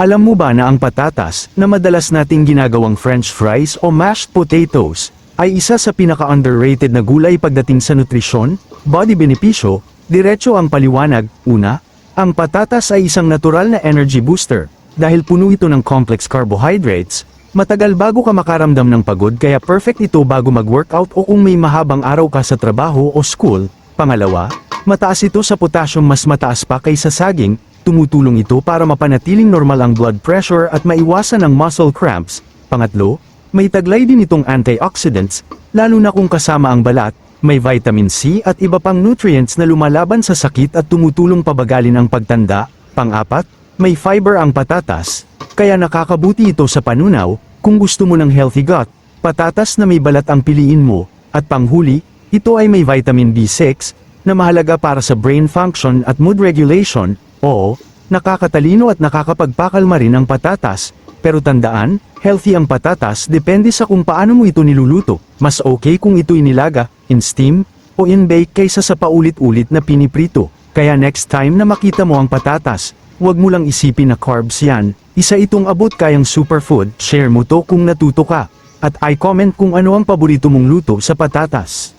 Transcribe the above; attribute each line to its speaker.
Speaker 1: Alam mo ba na ang patatas, na madalas nating ginagawang french fries o mashed potatoes, ay isa sa pinaka-underrated na gulay pagdating sa nutrisyon, body benepisyo, diretso ang paliwanag, una, ang patatas ay isang natural na energy booster, dahil puno ito ng complex carbohydrates, matagal bago ka makaramdam ng pagod kaya perfect ito bago mag-workout o kung may mahabang araw ka sa trabaho o school, pangalawa, mataas ito sa potassium mas mataas pa kaysa saging, tumutulong ito para mapanatiling normal ang blood pressure at maiwasan ang muscle cramps. Pangatlo, may taglay din itong antioxidants, lalo na kung kasama ang balat, may vitamin C at iba pang nutrients na lumalaban sa sakit at tumutulong pabagalin ang pagtanda. Pang-apat, may fiber ang patatas, kaya nakakabuti ito sa panunaw, kung gusto mo ng healthy gut, patatas na may balat ang piliin mo, at panghuli, ito ay may vitamin B6, na mahalaga para sa brain function at mood regulation, oo, nakakatalino at nakakapagpakalma rin ang patatas, pero tandaan, healthy ang patatas depende sa kung paano mo ito niluluto, mas okay kung ito inilaga, in steam, o in bake kaysa sa paulit-ulit na piniprito, kaya next time na makita mo ang patatas, huwag mo lang isipin na carbs yan, isa itong abot kayang superfood, share mo to kung natuto ka, at i-comment kung ano ang paborito mong luto sa patatas.